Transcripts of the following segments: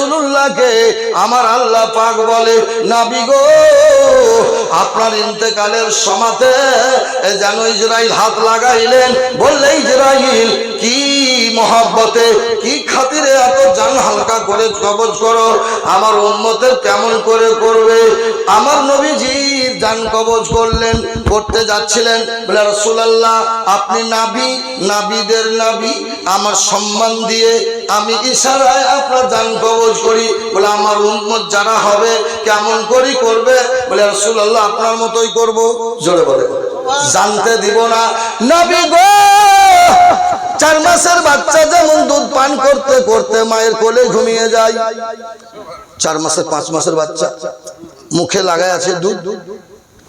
রসুল্লাহকে আমার আল্লাহ পাক বলে নাবি গো আপনার ইন্তেকালের সমাতে যেন ইসরাইল হাত লাগাইলেন। বললে ইসরাইল কি মহাব্বতে, কি খাতিরে এত জান হালকা করে কবজ করো? আমার উম্মতের কেমন করে করবে? আমার নবীজি জান কবজ করলেন, করতে যাচ্ছিলেন। বলে, রসুলাল্লাহ, আপনি নাবি, নাবিদের নাবি, আমার সম্মান দিয়ে আমি ইশারায় আপনার জান কবজ করি। বলে, আমার উম্মত যারা হবে, কেমন করি করবে? বলে রসুলাল্লাহ আপনার মতোই করব। জোরে বলে। জানতে দিব না। চার মাসের বাচ্চা যেমন দুধ পান করতে করতে মায়ের কোলে ঘুমিয়ে যায়। চার মাসের পাঁচ মাসের বাচ্চা। মুখে লাগায় আছে দুধ।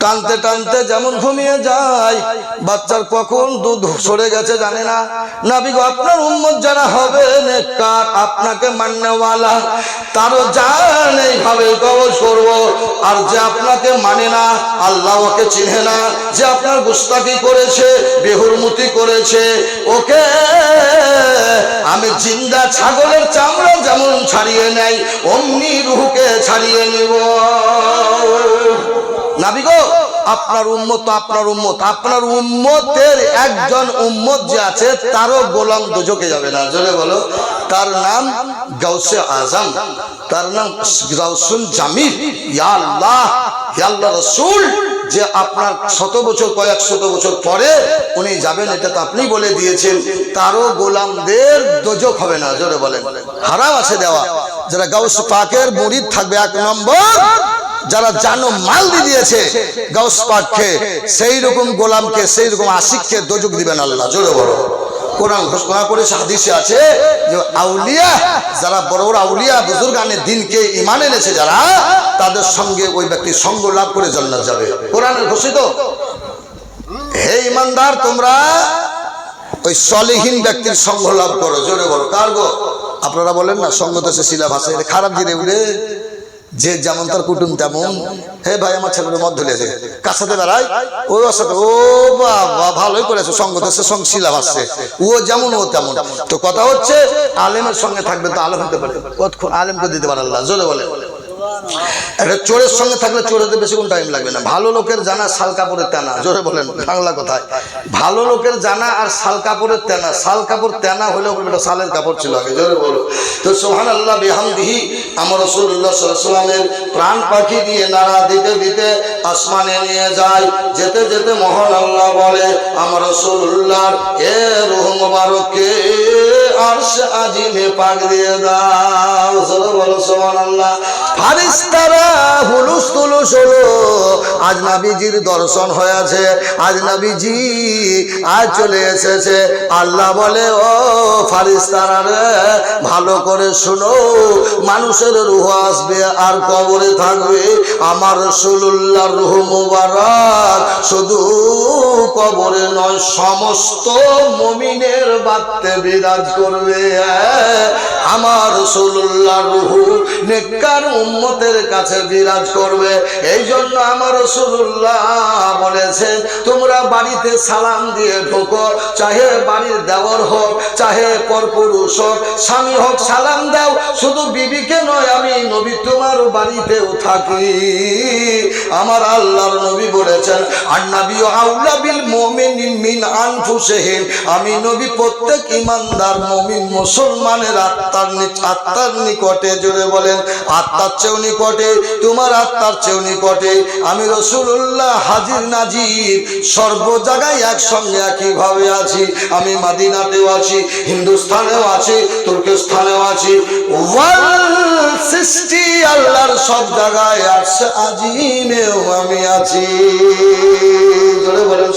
টানতে টানতে যেমন ঘুমিয়ে যায়, বাচ্চার কখন দুধ সরে গেছে জানে না। নাবিগ আপনার উম্মত যারা হবে নেককার, আপনাকে মান্যওয়ালা, তারও জান এইভাবে কবজ করব আর যে আপনাকে মানে না, আল্লাহ ওকে চিনে না। যে আপনার গুস্তাকি করেছে, বেহুরমুতি করেছে, ওকে আমি জিন্দা ছাগলের চামড়া যেমন ছাড়িয়ে নেয় অমনি রুহুকে ছাড়িয়ে নিব। নাবিগো আপনার উম্মত আপনার উম্মত, আপনার উম্মতের একজন উম্মত যে আছে, তারও গোলাম দুজকে যাবে না। জোরে বলো। তার নাম গাউসে আজম, তার নাম গাউসুল জামিল। ইয়া আল্লাহ ইয়া আল্লাহ রসুল, যে আপনার শত বছর, কয়েক শত বছর পরে উনি যাবেন, এটা তো আপনি বলে দিয়েছেন। তারও গোলামদের দোজক হবে না, জোরে বলেন। হারাম আছে দেওয়া। যারা গাউস পাকের মুরিদ থাকবে, এক নম্বর যারা জানো মাল দিয়ে দিয়েছে, গাউস পাককে সেই রকম গোলামকে সেই রকম আশিককে দোজক দিবেন আল্লাহ, জোরে বড় কোরআন ঘোষণা করেছে, হাদিসে আছে যে আউলিয়া, যারা বড় বড় আউলিয়া বুজুর্গ আনে দিনকে ইমান এনেছে যারা, তাদের সঙ্গে ওই ব্যক্তি সঙ্গ লাভ করে জান্নাত যাবে। কোরআনের ঘোষিত? হে ইমানদার তোমরা ওই সলিহীন ব্যক্তির সঙ্গ লাভ করো, জোরে বলো। কার গো? আপনারা বলেন না, সঙ্গ তো সে শিলা ভাষা খারাপ জিরে উড়ে। যে যেমন তার কুটুম তেমন। হে ভাই, আমার ছেলের মত ধরেছে কাছাতে বেড়ায় ওই ওর সাথে ও বাবা, ভালোই করেছে সঙ্গত সে সঙ্গ শিলা ভাসছে। ও যেমন, ও তেমন। তো কথা হচ্ছে, আলেমের সঙ্গে থাকবে তো আলেম হতে পারে। আলেমকে দিতে পারে আল্লাহ? জোরে বলে। চোরের সঙ্গে থাকলে চোরেতে বেশিক্ষণ টাইম লাগবে না। ভালো লোকের জানা, শাল কাপড়ের তেনা। জোরে বলেন, বাংলা কথায়। ভালো লোকের জানা আর শাল কাপড়ের তেনা। শাল কাপড় তেনা হলেও এটা শালের কাপড় ছিল আগে, জোরে বলো। তো সোহান আল্লাহ বেহামদিহি, আমার রসুল্লাহ প্রাণ পাখি দিয়ে নাড়া দিতে দিতে আসমানে নিয়ে যায়। যেতে যেতে মহান আল্লাহ বলে, আমার রসুল্লাহর এ রুহ মোবারককে আরশ আজিমে পাক দিয়ে দাও। আল্লাহ ফারিস্তারা হুলুস তুলুস হলো। আজ দর্শন হয়েছে। আজ আজ চলে এসেছে। আল্লাহ বলে, ও ফারিস্তারা রে, ভালো করে শুনো। মানুষের রুহ আসবে, আর কবরে থাকবে। আমার রসুল্লাহ রুহ মুবারক। শুধু কবরে নয়, সমস্ত মমিনের বাত্তে বিরাজ করবে। আমার রসুল্লাহ রুহু নেককার উম্মতের কাছে বিরাজ করবে। এই জন্য আমার রসুল্লাহ বলেছেন, তোমরা বাড়িতে সালাম দিয়ে ঢোকো, চাহে বাড়ির দেওয়ার হোক, চাহে পরপুরুষ হোক, স্বামী হোক, সালাম দাও। শুধু বিবিকে নয়, আমি নবী তোমার বাড়িতেও থাকি। আমার আল্লাহর নবী বলেছেন আর নবী আউলা বিল আমি নবী প্রত্যেক ইমানদার মুসলমানের আত্মার আত্মার নিকটে জুড়ে বলেন, আত্মার নিকটে, তোমার আত্মার নিকটে। আমি রসুল্লাহ হাজির নাজির, সর্ব জায়গায় একসঙ্গে একইভাবে আছি। আমি মাদিনাতেও আছি, হিন্দুস্থানেও আছি তুর্কিস্তানেও আছি। সৃষ্টি আল্লাহর সব জায়গায় আছে আজিমেও আমি আছি। জোরে বলেন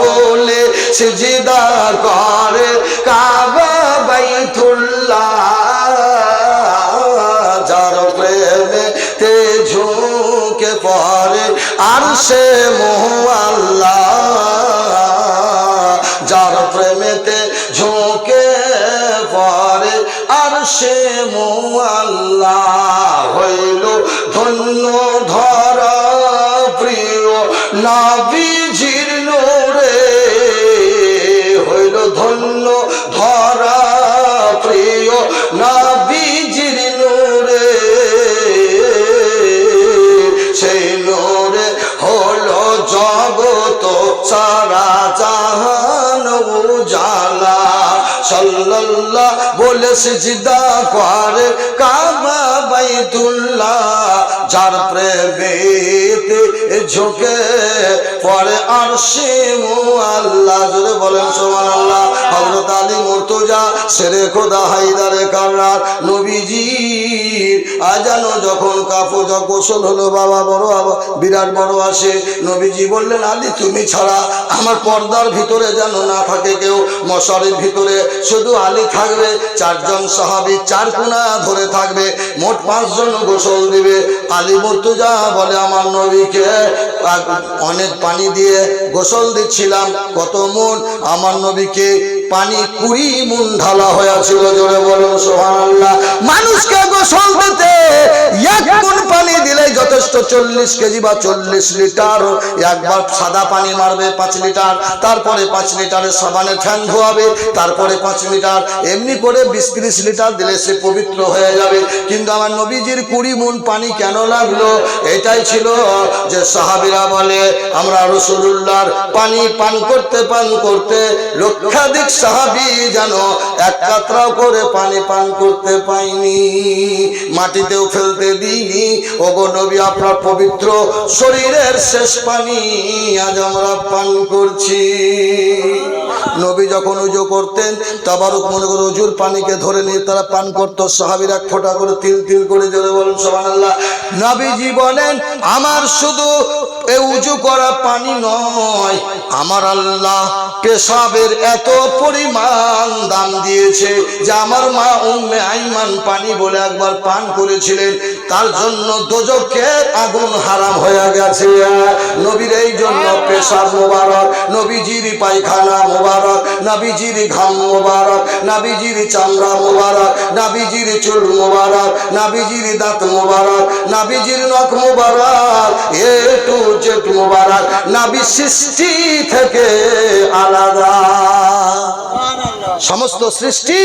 বলে সিজদা করে কাবা বাইতুল্লাহ। যার প্রেমে তে ঝুঁকে পড়ে আর সে নাবিজির নোরে হইল ধন্য, ধরা প্রিয় নাবিজির নোরে। সেই নোরে হল জগত সারা জাহান উজালা। সাল্লাল্লাহ খুলে সিজদা করে কাবা বাইতুল্লাহ, যার প্রেমেতে ঝোঁকে পরে আর সে আল্লাহ জোরে বলেন সোমান আল্লাহ হজরত আলী মুর্তজা সেরে খোদা হাইদারে কারার নবীজি আজানো যখন কাপড় গোসল হলো বাবা বড় বিরাট বড় আসে। নবীজি বললেন, আলী, তুমি ছাড়া আমার পর্দার ভিতরে যেন না থাকে কেউ, মশারির ভিতরে। শুধু আলী থাকবে, চারজন সাহাবি চার কোনা ধরে থাকবে, মোট পাঁচজন গোসল দিবে। আলী মর্তুজা বলে, আমার নবীকে অনেক পানি দিয়ে গোসল দিচ্ছিলাম, কত মন, আমার নবীকে পানি কুড়ি মুন ঢালা হয়েছিল, জোরে বলুন সোহান আল্লাহ মানুষকে গোসল দিতে এক মন পানি দিলে যথেষ্ট চল্লিশ কেজি বা চল্লিশ লিটার। একবার সাদা পানি মারবে পাঁচ লিটার, তারপরে পাঁচ লিটারের সাবানে ফ্যান ধোয়াবে, তারপরে পাঁচ লিটার, এমনি করে বিশ ত্রিশ লিটার দিলে সে পবিত্র হয়ে যাবে। কিন্তু আমার নবীজির কুড়ি মুন পানি কেন লাগল? এটাই ছিল যে সাহাবিরা বলে, আমরা রসুল্লাহর পানি পান করতে পান করতে লক্ষাধিক সাহাবি যেন এক কাতরাও করে পানি পান করতে পাইনি। মাটিতেও ফেলতে দিইনি। ওগো নবী, আপনার পবিত্র শরীরের শেষ পানি আজ আমরা পান করছি। নবী যখন উজু করতেন, তাবারুক মনে করে উজুর পানিকে ধরে নিয়ে তারা পান করতো। সাহাবির এক ফোঁটা করে তিল তিল করে জোরে বলেন সোহান আল্লাহ নবীজি বলেন আমার শুধু এ উজু করা পানি নয়। আমার আল্লাহ পেশাবের এত পরিমাণ দাম দিয়েছে যে আমার মা উম্মে আইমান পানি বলে একবার পান করেছিলেন। তার জন্য দোজকের আগুন হারাম হয়ে গেছে। নবীর এই জন্য পেশাব মোবারক, নবীজির পায়খানা মোবারক, নবীজির ঘাম মোবারক, নবীজির চামড়া মোবারক, নবীজির চুল মোবারক, নবীজির দাঁত মোবারক, নবীজির নখ মোবারক, এ টু জেড মোবারক নবী সৃষ্টি থেকে আলাদা। সমস্ত সৃষ্টি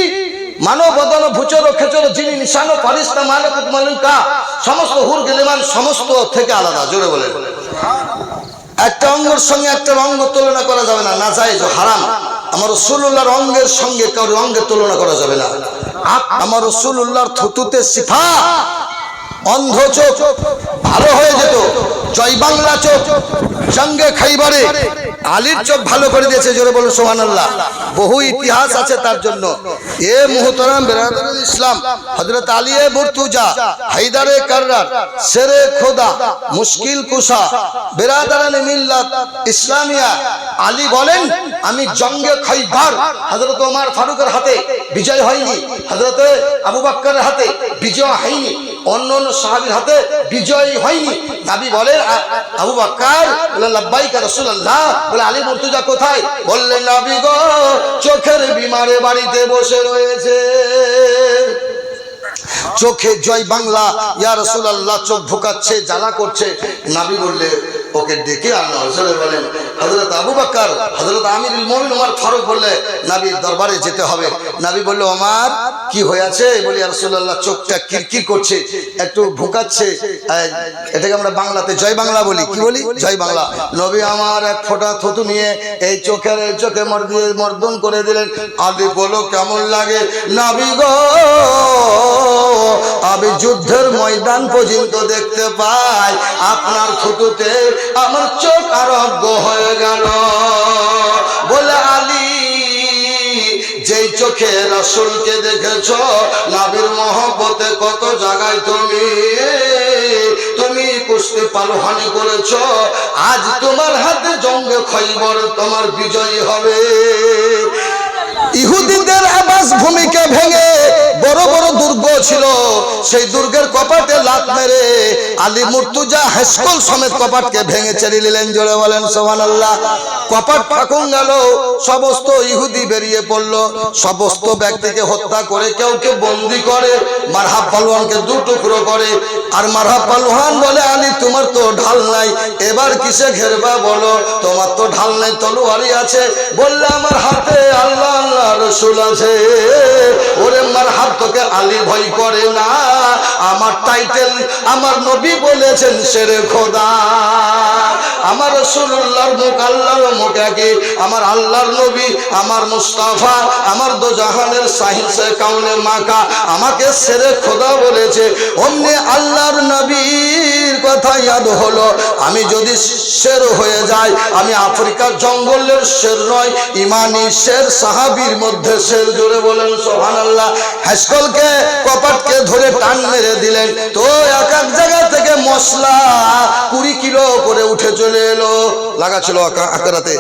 মানব বদন ভুচর খেচর যিনি নিশানো পারিস্তা মালকুত মালিকা, সমস্ত হুর গেলেমান সমস্ত থেকে আলাদা। জোরে বলেন। একটা অঙ্গের সঙ্গে একটা অঙ্গ তুলনা করা যাবে না না যায় হারাম। আমার রসুল্লাহর অঙ্গের সঙ্গে কারোর অঙ্গের তুলনা করা যাবে না। আমার রসুল্লাহর থুতুতে সিফা অন্ধ চোখ ভালো হয়ে যেত। জয় বাংলা চোখ, জঙ্গে খাইবারে। আলীর চোখ ভালো করে দিয়েছে, জোরে বলো সোহান আল্লাহ বহু ইতিহাস আছে তার জন্য। এ মুহতারাম বেরাদুল ইসলাম হজরত আলী এ মুর্তুজা, হায়দারে কাররার, সেরে খোদা, মুশকিল কুসা বেরাদারানে মিল্লাত, ইসলামিয়া। আলী বলেন, আমি জঙ্গে খাইবার। হজরত ওমর ফারুকের হাতে বিজয় হয়নি হজরত আবু বাক্কারের হাতে বিজয় হয়নি। অন্য অন্য সাহাবির হাতে বিজয়ী হয়নি। নাবি বলেন আবু বাক্কার, বলে, লাব্বাইকা রসুল্লাহ বলে, আলী মর্তুজা কোথায়? বললেন, নাবি গো, চোখের বিমারে বাড়িতে বসে রয়েছে। চোখে জয় বাংলা, ইয়া আল্লাহ চোখ ঢোকাচ্ছে, জ্বালা করছে। নাবি বললে ওকে ডেকে আনলো। হজরে বলেন হজরত আবু বাক্কার হজরত আমিরুল মুমিন ওমর ফারুক বললে, নাবির দরবারে যেতে হবে। নাবি বলল, ওমর, কি হয়েছে? বলি রাসূলুল্লাহ, চোখটা কিরকির করছে, একটু ভুকাচ্ছে। এটাকে আমরা বাংলাতে জয় বাংলা বলি। কি বলি? জয় বাংলা। নবী আমার এক ফোঁটা থুতু নিয়ে এই চোখের, এই চোখে মর্দি- মর্দন করে দিলেন। আদি বলো, কেমন লাগে? নাবি গো আমি যুদ্ধের ময়দান পর্যন্ত দেখতে পাই। আপনার থুতুতে আমার চোখ আরোগ্য হয়ে গেল। বলে আলী, যেই চোখে রাসুলকে দেখেছ, নাবির মহব্বতে কত জায়গায় তুমি তুমি কুস্তি পালোহানি করেছ, আজ তোমার হাতে জঙ্গে খৈবর, তোমার বিজয়ী হবে। ইহুদিদের আবাস ভূমিকে ভেঙে বড় বড় দুর্গ ছিল। সেই দুর্গের কপাটে লাত মেরে আলী মুর্তুজা হাইস্কুল সমেত কপাটকে ভেঙে চেড়ে নিলেন, জোরে বলেন সোমান আল্লাহ কপাট ফাঁকুন গেল, সমস্ত ইহুদি বেরিয়ে পড়ল। সমস্ত ব্যক্তিকে হত্যা করে কেউ কেউ বন্দি করে, মারহাব পালোয়ানকে দু টুকরো করে। আর মারহাব পালোয়ান বলে, আলী, তোমার তো ঢাল নাই, এবার কিসে ঘেরবা বলো? তোমার তো ঢাল নাই তলোয়ারি আছে। বললে, আমার হাতে আল্লাহ আল্লাহ, রসুল আছে। ওরে মার হাত তোকে আলী ভয় করে না। আমার টাইটেল আমার নবী বলেছেন, সেরে খোদা। আমার রসুল্লাহর মুখ আল্লাহর মুখ একই। আমার আল্লাহর নবী, আমার মুস্তাফা, আমার দো জাহানের সাহিসে কাউনে মাকা আমাকে সেরে খোদা বলেছে। অমনি আল্লাহর নবীর কথা ইয়াদ হলো, আমি যদি শের হয়ে যাই, আমি আফ্রিকার জঙ্গলের শের নয়, ইমানি শের সাহাবির মধ্যে শের জোরে বলেন সোহান আল্লাহ হাসকলকে কপাটকে ধরে টান মেরে দিলেন। তো এক এক জায়গা থেকে মশলা কুড়ি কিলো করে উঠে চলে এলো। লাগা ছিল আকারাতে।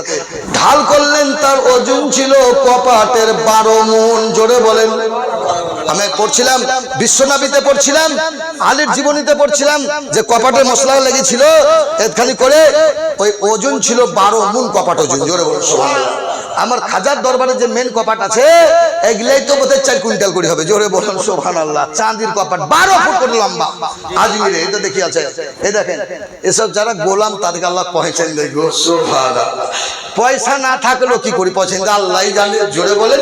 ঢাল করলেন, তার ওজন ছিল কপাটের বারো মন। জোরে বলেন, আমি পড়ছিলাম, বিশ্বনাবিতে পড়ছিলাম, আলীর জীবনীতে পড়ছিলাম যে কপাটের মশলা লেগেছিল এখানি করে ওই ওজন ছিল বারো মুন কপাট ওজন জোরে বলুন। আমার খাজার দরবারে যে মেন কপাট আছে, এগুলাই তো বোধহয় চার কুইন্টাল করে হবে। জোরে বলুন সোহান আল্লাহ চাঁদির কপাট, বারো ফুট করে লম্বা। আজমিরে তো দেখি আছে। এই দেখেন, এসব যারা গোলাম, তাদেরকে আল্লাহ পয়সা দেখব পয়সা না থাকলেও কি করি পছন্দ আল্লাহ জানে, জোরে বলেন।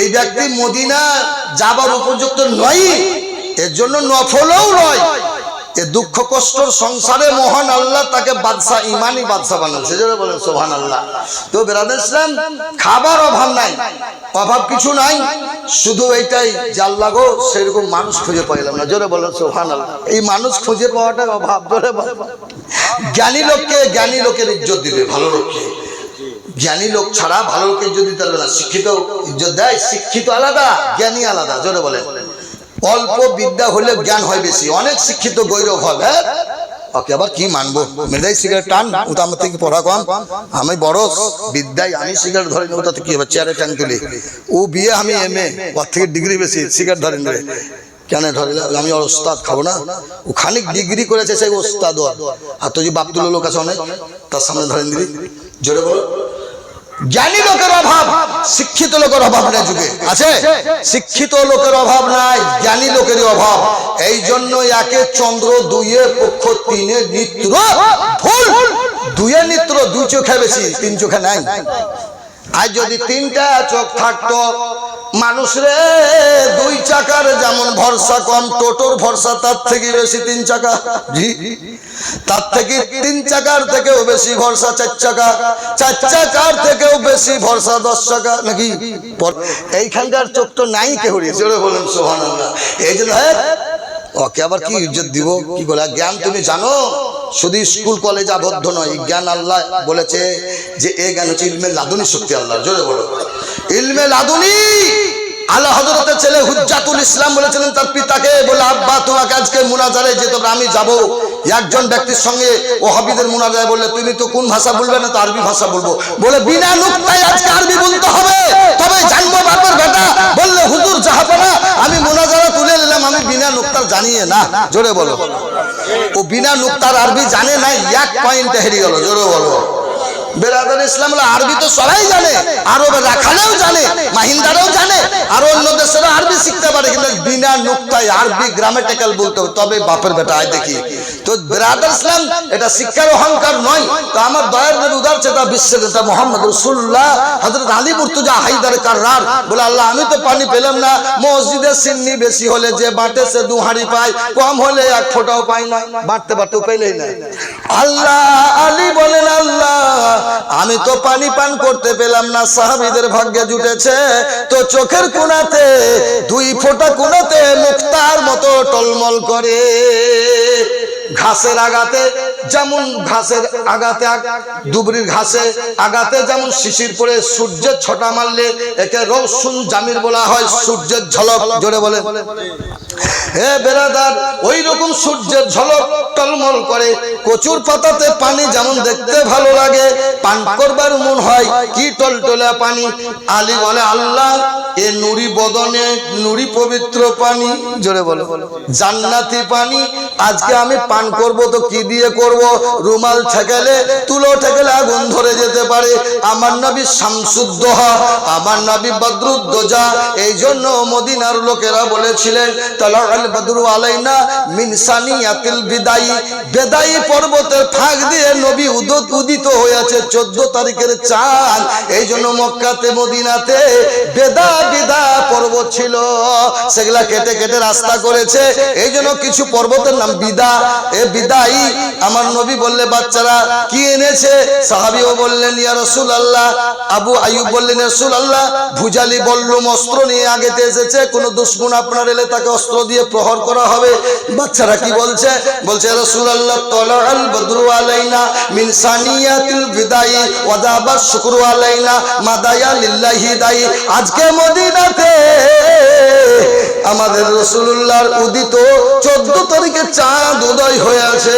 এই ব্যক্তি মদিনা যাবার উপযুক্ত নয়, এর জন্য নফলও নয়। এ দুঃখ কষ্টর সংসারে মহান আল্লাহ তাকে বাদশাহ ইমানি বাদশাহ বানাচ্ছে জোরে বলেন সোহান আল্লাহ তো বেরাদ ইসলাম, খাবার অভাব নাই। অভাব কিছু নাই। শুধু এইটাই জাল লাগো সেরকম মানুষ খুঁজে পাইলাম না। জোরে বলেন সোহান আল্লাহ এই মানুষ খুঁজে পাওয়াটা অভাব, জোরে জ্ঞানী লোককে জ্ঞানী লোকের ইজ্জত দিবে, ভালো লোককে। জ্ঞানী লোক ছাড়া ভালো লোককে ইজ্জত দিতে পারবে না। শিক্ষিত ইজ্জত দেয়, শিক্ষিত আলাদা, জ্ঞানী আলাদা, জোরে বলেন। অল্প বিদ্যা হলে জ্ঞান হয় বেশি। অনেক শিক্ষিত গৌরব হবে হ্যাঁ? ওকে, আবার কি মানবো? মেয়েদাই সিগারেট টান ও তো আমার থেকে পড়া কম। আমি বড় বিদ্যায় আমি সিগারেট ধরে নেব, তাতে কি হবে? চেয়ারে টান তুলি। ও বিয়ে আমি এম এ ওর থেকে ডিগ্রি বেশি, সিগারেট ধরে কেন ধরে আমি ওর ওস্তাদ, খাব না? ও খানিক ডিগ্রি করেছে সেই ওস্তাদ। আর তো যে বাপতুলো লোক আছে অনেক, তার সামনে ধরেন দিবি জোরে বলো। জ্ঞানী লোকের অভাব, শিক্ষিত লোকের অভাব নাই যুগে। আছে? শিক্ষিত লোকের অভাব নাই, জ্ঞানী লোকের অভাব। এই জন্য একে চন্দ্র দুইয়ের পক্ষ তিনে নিত্র ভুল দুইয়ে নিত্র, দুই চোখে বেশি, তিন চোখে নাই। আর যদি তিনটা চোখ থাকতো মানুষ রে দুই চাকার যেমন ভরসা কম টোটোর ভরসা তার থেকে বেশি তিন চাকা। তার থেকে তিন চাকার থেকেও বেশি ভরসা চার চাকা। চার চাকার থেকেও বেশি ভরসা দশ চাকা নাকি? এইখানকার চোখ তো নাই কে জোরে বলেন সোহান এই জন্য হ্যাঁ, ওকে আবার কি ইজ্জত দিব? কি আর জ্ঞান তুমি জানো শুধু স্কুল কলেজ আবদ্ধ নয় জ্ঞান আল্লাহ বলেছে যে এ জ্ঞান হচ্ছে ইলমে লাদুনি শক্তি আল্লাহ জোরে বলো। ইলমে লাদুনি আল্লাহ হজরতের ছেলে হুজ্জাতুল ইসলাম বলেছিলেন তার পিতাকে, বলে, আব্বা, তোমাকে আজকে মুনাজারে যেতে হবে, আমি যাব। একজন ব্যক্তির সঙ্গে ও হাবিদের মুনাজারে বললে, তুমি তো কোন ভাষা বলবে না, তো আরবি ভাষা বলব। বলে, বিনা নুক্তায় আজকে আরবি বলতে হবে, তবে জানব বাপের বেটা। বললে, হুজুর জাহাপানা আমি মুনাজারা তুলে নিলাম, আমি বিনা নুক্তার জানিয়ে না। জোরে বলো। ও বিনা নুক্তার আরবি জানে না এক পয়েন্টে হেরিয়ে গেল, জোরে বলো। বেরাদার ইসলাম আরবি তো সবাই জানে আরও রাখালেও জানে, মাহিন্দারাও জানে, আর অন্য দেশেরও আরবি শিখতে পারে, কিন্তু বিনা নুক্তায় আরবি গ্রামেটিক্যাল বলতে হবে, তবে বাপের বেটা, আয় দেখি। তো বেরাদার ইসলাম এটা শিক্ষার অহংকার নয়। তো আমার দয়ার নবী উদার চেতা বিশ্বের নেতা মোহাম্মদ রসুল্লাহ হজরত আলী মুর্তুজা হাইদার কার্রার। বলে, আল্লাহ, আমি তো পানি পেলাম না। মসজিদের সিন্নি বেশি হলে যে বাটে, সে দু হাঁড়ি পায়। কম হলে এক ফোঁটাও পাই না। বাড়তে বাড়তেও পেলেই না। আল্লাহ, আলী বলেন, আল্লাহ, আমি তো পানি পান করতে পেলাম না। সাহাবিদের ভাগ্যে জুটেছে। তো চোখের কোনাতে দুই ফোঁটা কোনাতে মুক্তার মতো টলমল করে। ঘাসের আগাতে যেমন ঘাসের আগাতে দুবরির ঘাসে আগাতে যেমন শিশির পরে সূর্যের ছটা মারলে একে রৌসুন জামির বলা হয়, সূর্যের ঝলক, জোরে বলে। হে বেরাদার ওই রকম সূর্যের ঝলক টলমল করে, কচুর পাতাতে পানি যেমন দেখতে ভালো লাগে, পান করবার মন হয়, কি টলটলে পানি? আলী বলে, আল্লাহ, এ নুরি বদনে নুরি পবিত্র পানি, জোরে বলে। জান্নাতি পানি, আজকে আমি পান পান করব তো কি দিয়ে করব? রুমাল ঠেকালে, তুলো ঠেকালে আগুন ধরে যেতে পারে। আমার নবী শামসুদ্দোহা, আমার নবী বদরুদ্দোজা, এই জন্য মদিনার লোকেরা বলেছিলেন তালাল বদরু আলাইনা পর্বতের ফাঁক দিয়ে নবী উদত উদিত হয়েছে চোদ্দ তারিখের চাঁদ। এই জন্য মক্কাতে, মদিনাতে বেদা বিদা পর্বত ছিল। সেগুলা কেটে কেটে রাস্তা করেছে। এই জন্য কিছু পর্বতের নাম বিদা। এ বিদাই আমার নবী বললে, বাচ্চারা, কি এনেছে? সাহাবিও বললেন, ইয়া রসুল আল্লাহ আবু আয়ুব বললেন রসুল আল্লাহ ভুজালি বললুম অস্ত্র নিয়ে আগেতে এসেছে, কোন দুশ্মন আপনার এলে তাকে অস্ত্র দিয়ে প্রহর করা হবে। বাচ্চারা কি বলছে? বলছে রসুল আল্লাহ তলাল বদরু আলাইনা মিন সানিয়াতিল বিদাই ওয়াদাবা শুকরু আলাইনা মাদায়া লিল্লাহি দাই আজকে মদিনাতে আমাদের রসুল্লাহর উদিত চোদ্দ তারিখে চাঁদ উদয় হয়ে আছে।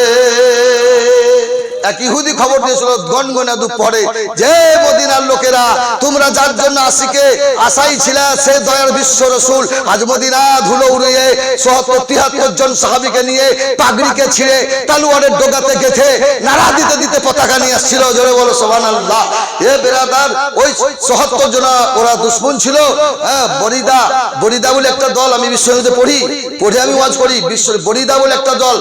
এক ইহুদি খবর দিয়েছিল গনগনা দুপুরে যে মদিনার লোকেরা, তোমরা যার জন্য আসিকে আশাই ছিল, সে দয়ার বিশ্ব রসুল। আজ মদিনা ধুলো উড়িয়ে জন সাহাবিকে নিয়ে পাগড়িকে ছিঁড়ে তালুয়ারের ডোগাতে গেথে নাড়া দিতে দিতে পতাকা নিয়ে আসছিল। জোরে বলো সোহান আল্লাহ এ ওই সহত্তর জন ওরা দুশ্মন ছিল। হ্যাঁ বরিদা। বরিদা বলে একটা দল, আমি বিশ্বনীতে পড়ি। পড়ে আমি ওয়াজ করি বিশ্ব বরিদা বলে একটা দল।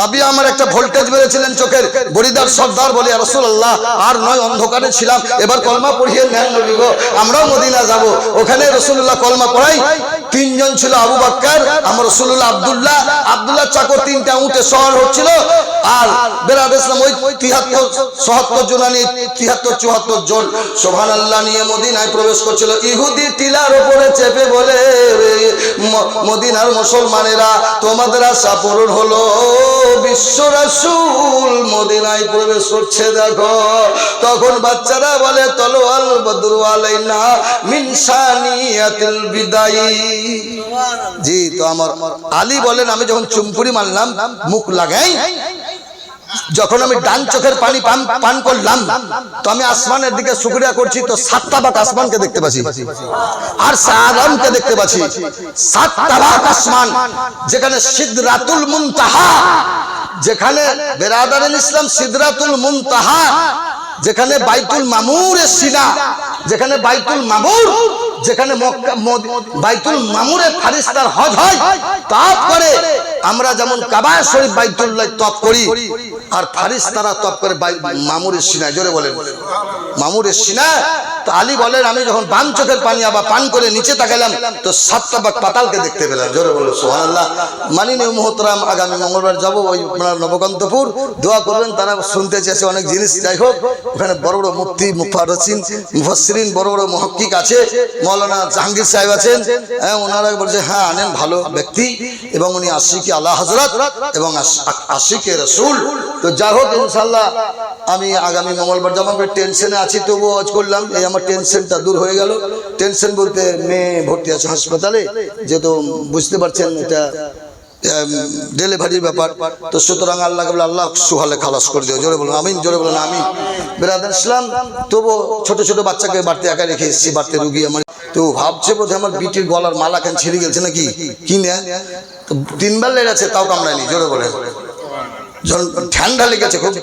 নবী আমার একটা ভোল্টেজ মেরেছিলেন চোখের বরিদার সর্দার বলে রসুল্লাহ আর নয় অন্ধকারে ছিলাম, এবার কলমা পড়িয়ে নেন নবী আমরাও মদিনা যাব। ওখানে রসুল্লাহ কলমা পড়াই, তিনজন ছিল আবু বাক্কার, আমার রসুল্লাহ আবদুল্লাহ আবদুল্লাহ চাকর তিনটা উঠে শহর হচ্ছিল, আর বেরাদ ইসলাম ওই তিয়াত্তর সহাত্তর জন নিয়ে তিয়াত্তর চুয়াত্তর জন সোহান আল্লাহ নিয়ে মদিনায় প্রবেশ করছিল। ইহুদি টিলার ওপরে চেপে বলে মদিনার মুসলমানেরা তোমাদের আশা পূরণ হলো। বিশ্ব রাসুল মদিনায় প্রবেশ করছে দেখো। তখন বাচ্চারা বলে তলোয়াল বদরু আলাইনা মিনসানি আতিল বিদাই জি তো আমার আলী বলেন আমি যখন চুমপুরি মারলাম মুখ লাগাই যখন আমি ডান চোখের পানি পান করলাম, তো আমি আসমানের দিকে শুক্রিয়া করছি, তো সাতটা বাক আসমানকে দেখতে পাচ্ছি। আর সালামকে দেখতে পাচ্ছি। সাতটা বাক আসমান, যেখানে সিদরাতুল মুনতাহা, যেখানে বেরাদার ইসলাম সিদরাতুল মুনতাহা, যেখানে বাইতুল মামুরের সিনা, যেখানে বাইতুল মামুর যেখানে বাইতুল মামুরের ফারিস্তার হজ হয়, তারপরে আমরা যেমন কাবা শরীফ বাইতুল্লাহ তপ করি, আর ফারিস্তারা তপ করে মামুরের সিনায়। জোরে বলেন। মামুরের সিনা তো আলী বলেন, আমি যখন বাম চোখের পানি আবার পান করে নিচে তাকালাম তো সাতটা বাক পাতালকে দেখতে পেলাম। জোরে বলো সোহানাল্লাহ মানিনীয় মোহতরাম, আগামী মঙ্গলবার যাব ওই আপনার নবকান্তপুর দোয়া করবেন, তারা শুনতে চেয়েছে অনেক জিনিস। যাই হোক ওখানে বড় বড় মুফতি, মুফারসিন, মুফাসসিরিন, বড় বড় মহকিক আছে। মৌলানা জাহাঙ্গীর সাহেব আছেন হ্যাঁ ওনারা বলছে হ্যাঁ আনেন ভালো ব্যক্তি এবং উনি আশিকি আল্লাহ হজরত এবং আশ- আশিকে রসুল। তো যাই হোক ইনশাল্লাহ আমি আগামী মঙ্গলবার যেমন টেনশনে আছি, তবুও আজ করলাম, এই আমার টেনশনটা দূর হয়ে গেল। টেনশন বলতে মেয়ে ভর্তি আছে হাসপাতালে, যেহেতু বুঝতে পারছেন এটা ডেলিভারির ব্যাপার। তো সুতরাং আল্লাহ বলে, আল্লাহ সুহালে খালাস করে দিও। জোরে বলুন, আমিন, জোরে বলুন আমি বেরাদার ইসলাম তবু ছোট ছোট বাচ্চাকে বাড়তে একা রেখে এসেছি, বাড়তে রুগী আমার। তো ভাবছে বোধহয় আমার বিটির গলার মালা কেন ছিঁড়ে গেছে নাকি? কি না তো তিনবার লেগেছে তাও কামড়ায়নি, জোরে বলে। ঠান্ডা লেগেছে, খুব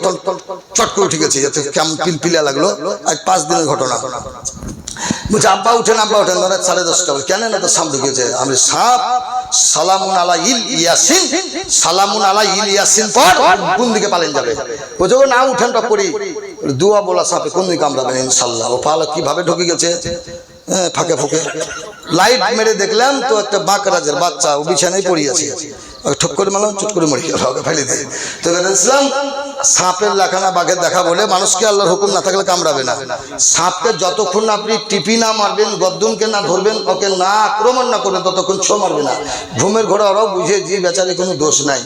চট করে উঠে গেছে, যাতে কেমন পিলপিলা লাগল। আজ পাঁচ দিনের ঘটনা। বলছে, আব্বা, উঠেন আব্বা, উঠেন সাড়ে দশটা কেন না তো সাপ ঢুকেছে? আমি, সাপ? সালামুন আলা ইল ইয়াসিন। সালামুন আলা ইল ইয়াসিন পর কোন দিকে পালেন যাবে? ও না উঠেন টপ করি। দুয়া বলা সাপে কোন দিকে কামড়াবেন ইনশাল্লাহ ও পালা কীভাবে ঢুকে গেছে? হ্যাঁ, ফাঁকে ফুঁকে। লাইট মেরে দেখলাম তো একটা বাঁকরাজের বাচ্চা ও বিছানায় পড়ে আছে। ঠক করে মারলাম চুট করে মরে গেল ফেলে দিয়ে তো ইসলাম সাপের লাখানা বাঘের দেখা বলে মানুষকে আল্লাহর হুকুম না থাকলে কামড়াবে না। সাপকে যতক্ষণ আপনি টিপি না মারবেন গদ্দুনকে না ধরবেন, ওকে না আক্রমণ না করবেন, ততক্ষণ ছো মারবে না। ঘুমের ঘোড়া ওরাও বুঝে যে বেচারে কোনো দোষ নাই।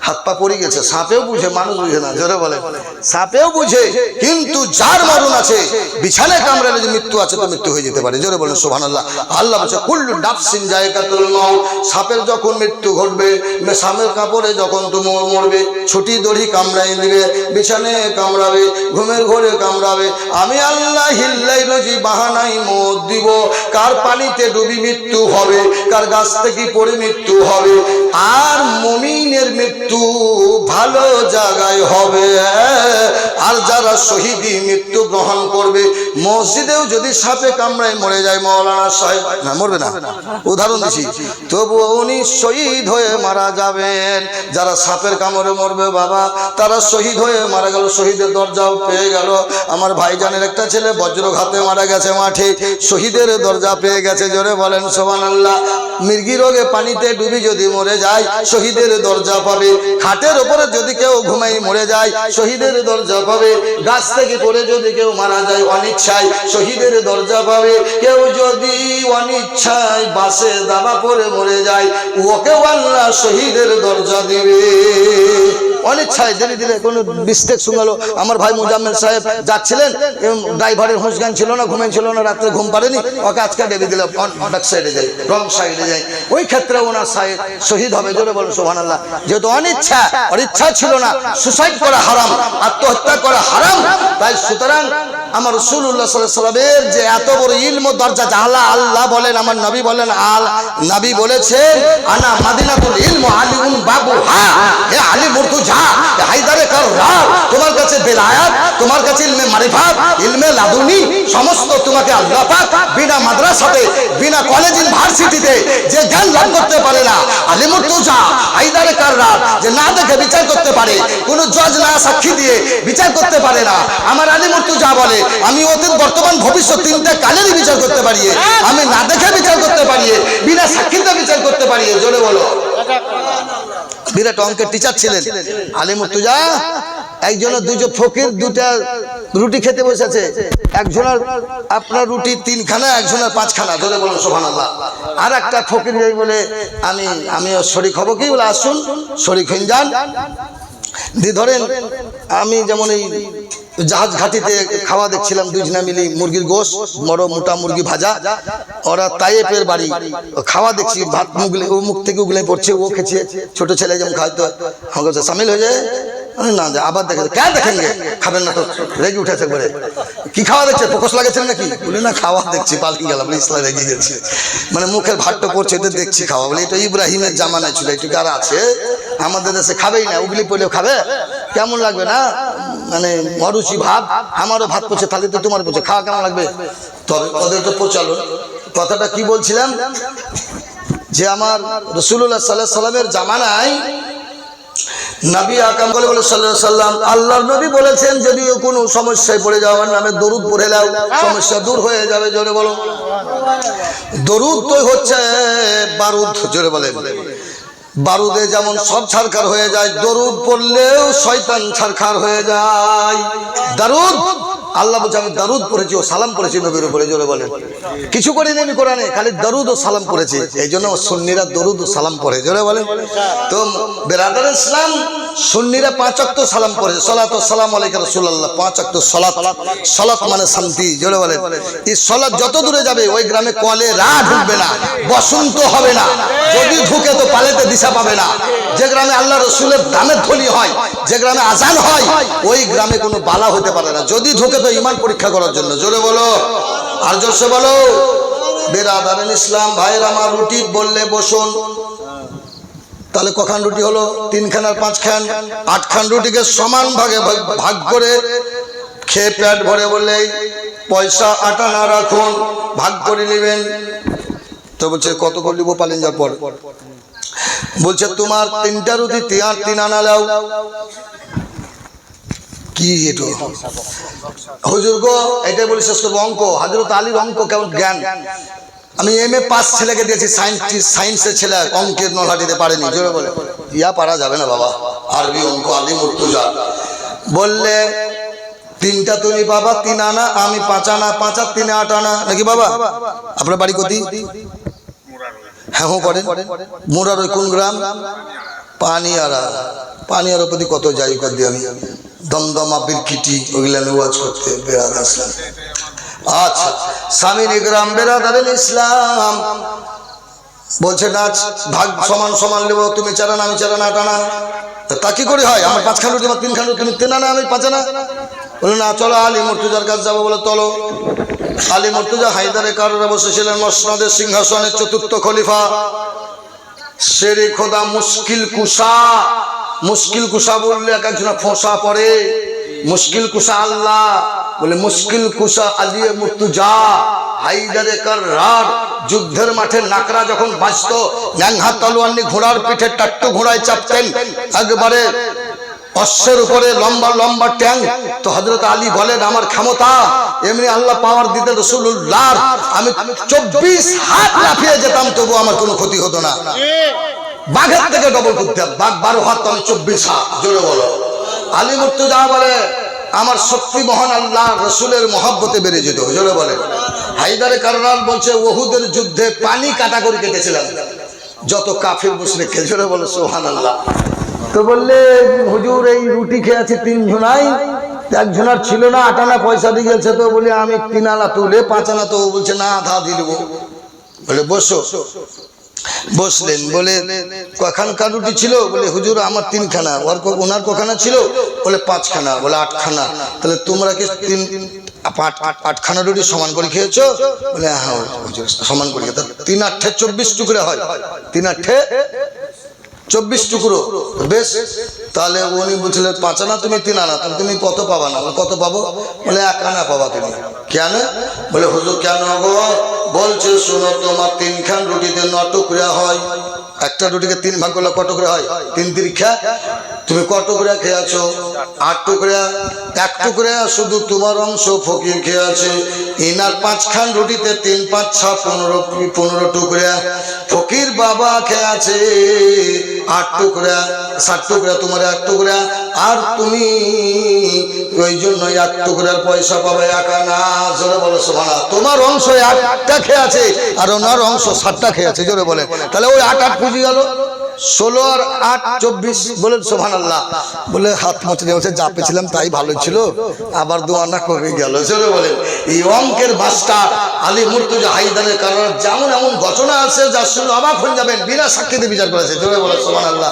হাত পা পড়ে গেছে, সাপেও বুঝে, মানুষ বুঝে না, জোরে বলে সাপেও বুঝে, কিন্তু যার মরণ আছে, বিছানায় কামড়ালে যে মৃত্যু আছে, তো মৃত্যু হয়ে যেতে পারে। জোরে বলেন, সুবহানাল্লাহ। আল্লাহ আল্লাহ বলছে, কুল্লু নাফসিন জায়গাতুল মাউত। সাপের যখন মৃত্যু ঘটবে, মে- সাপের কাপড়ে যখন তুমি মরবে, ছুটি দড়ি কামড়াই দিবে বিছানে কামড়াবে, ঘুমের ঘরে কামড়াবে। আমি আল্লাহ হিল্লাই রজি বাহানাই মত দিব। কার পানিতে ডুবি মৃত্যু হবে? কার গাছ থেকে পড়ে মৃত্যু হবে? আর মমিনের মৃত্যু ভালো জায়গায় হবে। আর যারা শহীদি মৃত্যু গ্রহণ করবে, মসজিদেও যদি সাপে কামড়ায় মরে যায় মৌলানা সাহেব। না, মরবে না। উদাহরণ দিছি। তবুও উনি শহীদ হয়ে মারা যাবেন। যারা সাপের কামড়ে মরবে বাবা, তারা শহীদ হয়ে মারা গেল, শহীদের দরজাও পেয়ে গেল। আমার ভাইজানের একটা ছেলে বজ্রঘাতে মারা গেছে মাঠে। শহীদের দরজা পেয়ে গেছে, জোরে বলেন সোমান আল্লাহ মির্গি রোগে পানিতে ডুবি যদি মরে যায়, শহীদের দরজা পাবে। খাটের ওপরে যদি কেউ ঘুমাই মরে যায়, শহীদের দরজা পাবে। গাছ থেকে পড়ে যদি কেউ মারা যায় অনিচ্ছায়, শহীদের দরজা পাবে। কেউ যদি অনিচ্ছায় বাসে দাবা পরে মরে যায়, ওকেও আল্লাহ শহীদের দরজা দিবে। অনিচ্ছায় ধীরে ধীরে কোনো মিস্টেক শুনলো। আমার ভাই মুজাম্মেল সাহেব যাচ্ছিলেন ড্রাইভারের হুঁশ জ্ঞান ছিল না ঘুমেন ছিল না রাত্রে ঘুম পারেনি ওকে আজকে ডেবে দিল ব্যাক সাইডে যাই রং সাইডে যাই। ওই ক্ষেত্রে ওনার সাহেব শহীদ হবে জোরে বলেন সোহান আল্লাহ যেহেতু অনিচ্ছা অনিচ্ছা ছিল না সুসাইড করা হারাম আত্মহত্যা করা হারাম। তাই সুতরাং আমার রসুল্লাহ সাল্লামের যে এত বড় ইলম দরজা জাহলা আল্লাহ বলেন আমার নবী বলেন আল নবী বলেছেন আনা মাদিনাতুল ইলম আলিউন বাবু হা হে আলী মুর্তু বিচার করতে পারে, কোন জজ না সাক্ষী দিয়ে বিচার করতে পারে না। আমার আলী মুর্তু যা বলে, আমি অতীত, বর্তমান, ভবিষ্যৎ তিনটা কালেরই বিচার করতে পারি। আমি না দেখে বিচার করতে পারি, বিনা সাক্ষীতে বিচার করতে পারি। জোরে বলো। বিরাট অঙ্কের টিচার ছিলেন। আলী মুর্তুজা একজনের দুজন ফকির দুটা রুটি খেতে বসেছে। একজনের আপনার রুটি তিনখানা, একজনের পাঁচখানা, ধরে বলুন সোহান আল্লাহ আর একটা ফকির বলে, আমি, আমিও শরিক হব কি? বলে, আসুন, শরিক হইন যান। দিয়ে ধরেন আমি যেমন এই জাহাজ ঘাটিতে খাওয়া দেখছিলাম দুজনা মিলি মুরগির গোশ বড় মোটা মুরগি ভাজা। ওরা তাইয়েপের বাড়ি খাওয়া দেখছি ভাত মুগলে ও মুখ থেকে উগলে পড়ছে ও খেছে ছোট ছেলে যেমন খাইতো বলছে, সামিল হয়ে যায় না আবার দেখে কে দেখেন? খাবেন না তো রেগে উঠেছে একবারে। কি খাওয়া দেখছে? ফোকস লাগেছেন নাকি? বলে না খাওয়া দেখছি পালিয়ে গেলাম ইসলাম রেগে গেছে। মানে মুখের ভাতটা পড়ছে এটা দেখছি খাওয়া। বলে এটা ইব্রাহিমের জামানায় ছিল একটু আর আছে। আমাদের দেশে খাবেই না, উগলি পড়লেও খাবে? কেমন লাগবে না? মানে অরুচি ভাব, আমারও ভাত পড়ছে তাহলে তো তোমার পড়ছে খাওয়া কেমন লাগবে? তবে ওদের তো পচালো কথাটা কি বলছিলাম? যে আমার রসুল্লাহ সাল্লাহ সাল্লামের জামানায় নবী আকাম বলে বলে সাল্লাহ সাল্লাম, আল্লাহর নবী বলেছেন যদি কোনো সমস্যায় পড়ে যাও, আমার নামে দরুদ পড়ে দাও সমস্যা দূর হয়ে যাবে, জোরে বলো। দরুদ তো হচ্ছে বারুদ, জোরে বলে বারুদে যেমন সব ছারখার হয়ে যায়, দরুদ পড়লেও শয়তান ছারখার হয়ে যায়। দারুদ? আল্লাহ বলছে, আমি দারুদ পড়েছি ও সালাম পড়েছি নবীর উপরে, জোরে বলেন। কিছু করিনি আমি কোরআনে, খালি দারুদ ও সালাম পড়েছি। এই জন্য সুন্নিরা দরুদ ও সালাম পড়ে, জোরে বলেন। তো, বেরাদার ইসলাম সুন্নিরা পাঁচ অক্ত সালাম পড়ে। সলাত সালাম আলাইকা রসুল্লাহ পাঁচ অক্ত সলাত। সলাত মানে শান্তি, জোরে বলে এই সলাত যত দূরে যাবে, ওই গ্রামে কলে রা ঢুকবে না, বসন্ত হবে না, যদি ঢুকে তো পালেতে দিশা পাবে না। যে গ্রামে আল্লাহ রসুলের দামের থলি হয়, যে গ্রামে আজান হয়, ওই গ্রামে কোনো বালা হতে পারে না। যদি ঢুকে তো ইমান পরীক্ষা করার জন্য, জোরে বলো। আর জোরসে বলো। বেরাদারেন ইসলাম, ভাইয়ের আমার রুটি বললে বসুন। তাহলে কখান রুটি হলো? তিনখান আর পাঁচখান? আটখান রুটিকে সমান ভাগে ভাগ- করে খেয়ে পেট ভরে বললে, পয়সা আটা না রাখুন, ভাগ করে নেবেন। তো বলছে, কত করে নিবো পালিয়ে যাওয়ার পর? বলছে, তোমার তিনটা রুটি তিন তিন আনা লাও কি এটো? হুজুর গো, এটাই বলি শেষ করব। অঙ্ক, হাজরত আলীর অঙ্ক কেমন? জ্ঞান। আমি এম এ পাস ছেলেকে দিয়েছি সায়েন্স সায়েন্সের ছেলে অঙ্কের নলা দিতে পারেনি, জোরে বলে। ইয়া পারা যাবে না বাবা, আরবি অঙ্ক আলী মুর্তুজা বললে, তিনটা তুমি বাবা তিন আনা, আমি পাঁচ আনা, পাঁচ আর তিনে আট আনা, নাকি বাবা? আপনার বাড়ি কতি হ্যাঁ হ্যাঁ করেন। মোরার ওই কোন গ্রাম? পানিয়ারা। পানিয়ার প্রতি কত যাই কর দিই আমি। দমদমা, বিরকিটি, ওগুলা ওয়াজ করতে বেড়াদ আসলাম। আচ্ছা স্বামী গ্রাম বেড়াদারেন ইসলাম। বলছে না ভাগ সমান সমান নেব, তুমি তা কি করে হয়? আমার তুমি তিন আমি পাঁচ আনা না, চলো যাব চলো হায়দারে কারোরা বসেছিলেন মসনদের সিংহাসনের চতুর্থ খলিফা। সেরে খোদা মুশকিল কুসা মুশকিল কুসা বললে এক একজন ফোসা পড়ে। মুশকিল কুসা আল্লাহ বলে, মুশকিল কুসা আলিয়ে মুর্তুজা হাইদারে কার যুদ্ধের মাঠে নাকরা যখন বাঁচত ন্যাংহা তলোয়ার নিয়ে ঘোড়ার পিঠে টাট্টু ঘোড়ায় চাপতেন। একবারে অশ্বের উপরে লম্বা লম্বা ট্যাং। তো হজরত আলী বলেন, আমার ক্ষমতা, এমনি আল্লাহ পাওয়ার দিতে রসুল্লাহ আমি চব্বিশ হাত লাফিয়ে যেতাম, তবু আমার কোনো ক্ষতি হতো না। বাঘের থেকে ডবল করতাম। বাঘ বারো হাত আমি চব্বিশ হাত। জোরে বলো। আলী মুর্তুজা বলে আমার শক্তি মহান আল্লাহ রসুলের মহব্বতে বেড়ে যেত, জোরে বলে। হাইদারে কারনাল বলছে, ওহুদের যুদ্ধে পানি কাটাকরি কেটেছিলাম। যত কাফির মুসলিককে জোরে বলে সোহান আল্লাহ তো বললে, হুজুর, এই রুটি খেয়েছে তিন ঝুনাই এক ঝুনার ছিল না আটানা পয়সা দিয়ে গেছে তো, বলি আমি তিন আলা তুলে, পাঁচ আনা তো বলছে, না আধা দিয়ে দেবো। বলে, বসো। বসলেন, বলে, কখানকার রুটি ছিল? বলে, হুজুর, আমার তিনখানা। ওর ওনার কখানা ছিল? বলে, পাঁচখানা। বলে, আটখানা। তাহলে তোমরা কি তিন আট আট আটখানা রুটি সমান করে খেয়েছো? বলে হ্যাঁ হুজুর, সমান করে খেয়ে- তিন আটে চব্বিশ টুকরে হয়। তিন আটে চব্বিশ টুকরো। বেশ, তাহলে উনি বলছিলেন, পাঁচ আনা, তুমি তিন আনা। তাহলে তুমি কত পাবা না? কত পাবো? বলে, এক আনা পাবা তুমি। কেন? বলে, হুজুর, কেন গো? বলছে, শোনো, তোমার তিনখান রুটিতে ন টুকরা হয়। একটা রুটিকে তিন ভাগ করলে কত করে হয়? তিন তিরিখা? তুমি কত টুকরা খেয়েছো? আট টুকরা? এক টুকরা শুধু তোমার অংশ ফকির খেয়ে আছে ইনার পাঁচখান রুটিতে তিন, পাঁচ, ছ, পনেরো পনেরো টুকরা। ফকির বাবা খেয়ে আছে আট টুকরা, ষাট টুকরা, তোমার এক টুকরা। আর তুমি ওই জন্য এক টুকরার পয়সা পাবে, একা না, জোরে বলো সোমানা তোমার অংশ একটা খেয়ে আছে, আর ওনার অংশ সাতটা খেয়ে আছে, জোরে বলে। তাহলে ওই আট আট পুঁজি গেল। ষোলো আর আট চব্বিশ বলে সোহান আল্লাহ বলে হাত মুছে বলছে, যা পেছিলাম তাই ভালো ছিল। আবার দোয়ানা কমে গেল। চলে বলে এই অঙ্কের মাস্টার আলী মুর্তুজা হাইদারের কারণ যেমন এমন ঘটনা আছে যার শুনে অবাক হয়ে যাবেন, বিনা সাক্ষীতে বিচার করেছে। চলে বলে সোহান আল্লাহ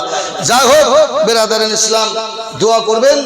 যাই হোক, বেরাদারেন ইসলাম, দোয়া করবেন।